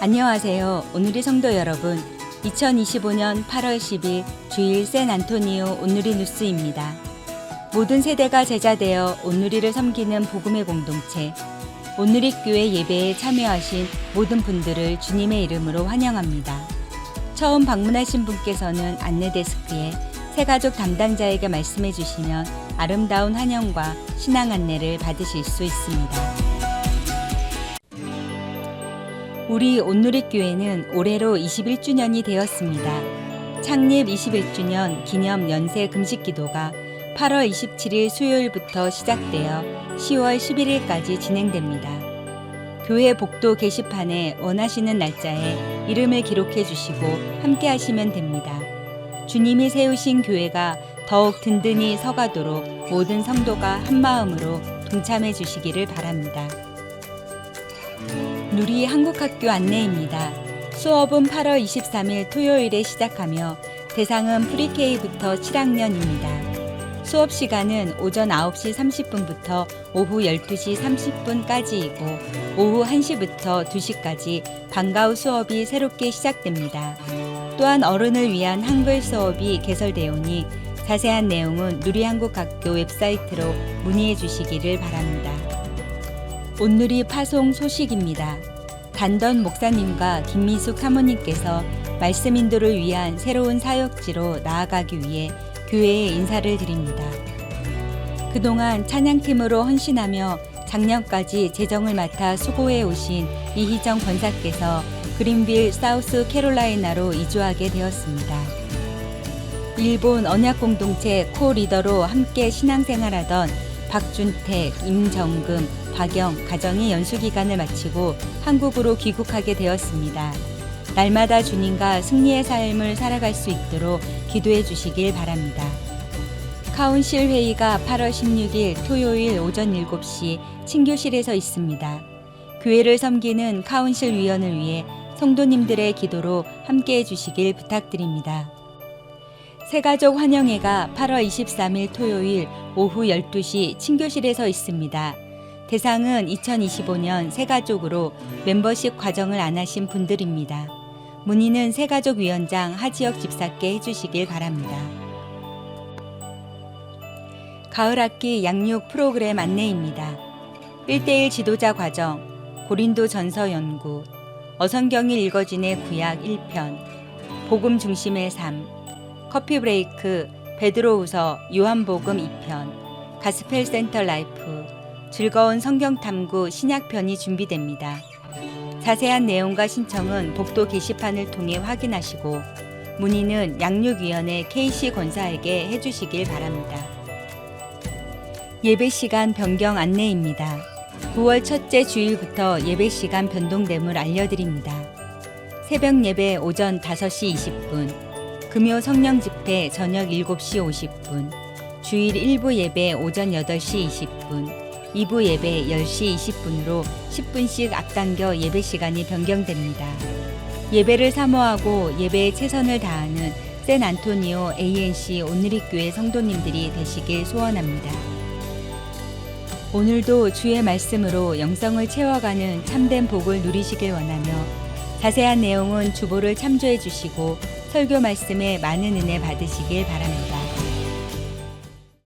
안녕하세요. 오늘의 성도 여러분. 2025년 8월 10일 주일 샌 안토니오 온누리 뉴스입니다. 모든 세대가 제자되어 온누리를 섬기는 복음의 공동체 온누리 교회 예배에 참여하신 모든 분들을 주님의 이름으로 환영합니다. 처음 방문하신 분께서는 안내 데스크에 새가족 담당자에게 말씀해 주시면 아름다운 환영과 신앙 안내를 받으실 수 있습니다. 우리 온누리 교회는 올해로 21주년이 되었습니다. 창립 21주년 기념 연세 금식 기도가 8월 27일 수요일부터 시작되어 10월 11일까지 진행됩니다. 교회 복도 게시판에 원하시는 날짜에 이름을 기록해 주시고 함께 하시면 됩니다. 주님이 세우신 교회가 더욱 든든히 서가도록 모든 성도가 한 마음으로 동참해 주시기를 바랍니다. 누리 한국학교 안내입니다. 수업은 8월 23일 토요일에 시작하며 대상은 프리K부터 7학년입니다. 수업 시간은 오전 9시 30분부터 오후 12시 30분까지이고 오후 1시부터 2시까지 방과 후 수업이 새롭게 시작됩니다. 또한 어른을 위한 한글 수업이 개설되오니 자세한 내용은 누리한국학교 웹사이트로 문의해 주시기를 바랍니다. 온누리 파송 소식입니다. 단던 목사님과 김미숙 사모님께서 말씀 인도를 위한 새로운 사역지로 나아가기 위해 교회에 인사를 드립니다. 그동안 찬양팀으로 헌신하며 작년까지 재정을 맡아 수고해 오신 이희정 권사께서 그린빌 사우스 캐롤라이나로 이주하게 되었습니다. 일본 언약 공동체 코 리더로 함께 신앙생활하던 박준택, 임정금, 박영 가정이 연수 기간을 마치고 한국으로 귀국하게 되었습니다. 날마다 주님과 승리의 삶을 살아갈 수 있도록 기도해 주시길 바랍니다. 카운실 회의가 8월 16일 토요일 오전 7시 친교실에서 있습니다. 교회를 섬기는 카운실 위원을 위해 성도님들의 기도로 함께 해 주시길 부탁드립니다. 새가족 환영회가 8월 23일 토요일 오후 12시 친교실에서 있습니다. 대상은 2025년 새가족으로 멤버십 과정을 안 하신 분들입니다. 문의는 새가족 위원장 하지혁 집사께 해주시길 바랍니다. 가을 학기 양육 프로그램 안내입니다. 1대1 지도자 과정, 고린도 전서 연구, 어성경일 읽어진의 구약 1편, 복음 중심의 삶, 커피 브레이크, 베드로우서 요한복음 2편, 가스펠 센터 라이프, 즐거운 성경 탐구 신약편이 준비됩니다. 자세한 내용과 신청은 복도 게시판을 통해 확인하시고 문의는 양육위원회 KC 권사에게 해주시길 바랍니다. 예배 시간 변경 안내입니다. 9월 첫째 주일부터 예배 시간 변동됨을 알려드립니다. 새벽 예배 오전 5시 20분, 금요 성령 집회 저녁 7시 50분, 주일 1부 예배 오전 8시 20분, 2부 예배 10시 20분으로 10분씩 앞당겨 예배 시간이 변경됩니다. 예배를 사모하고 예배에 최선을 다하는 샌 안토니오 ANC 온누리교회 성도님들이 되시길 소원합니다. 오늘도 주의 말씀으로 영성을 채워가는 참된 복을 누리시길 원하며 자세한 내용은 주보를 참조해 주시고 설교 말씀에 많은 은혜 받으시길 바랍니다.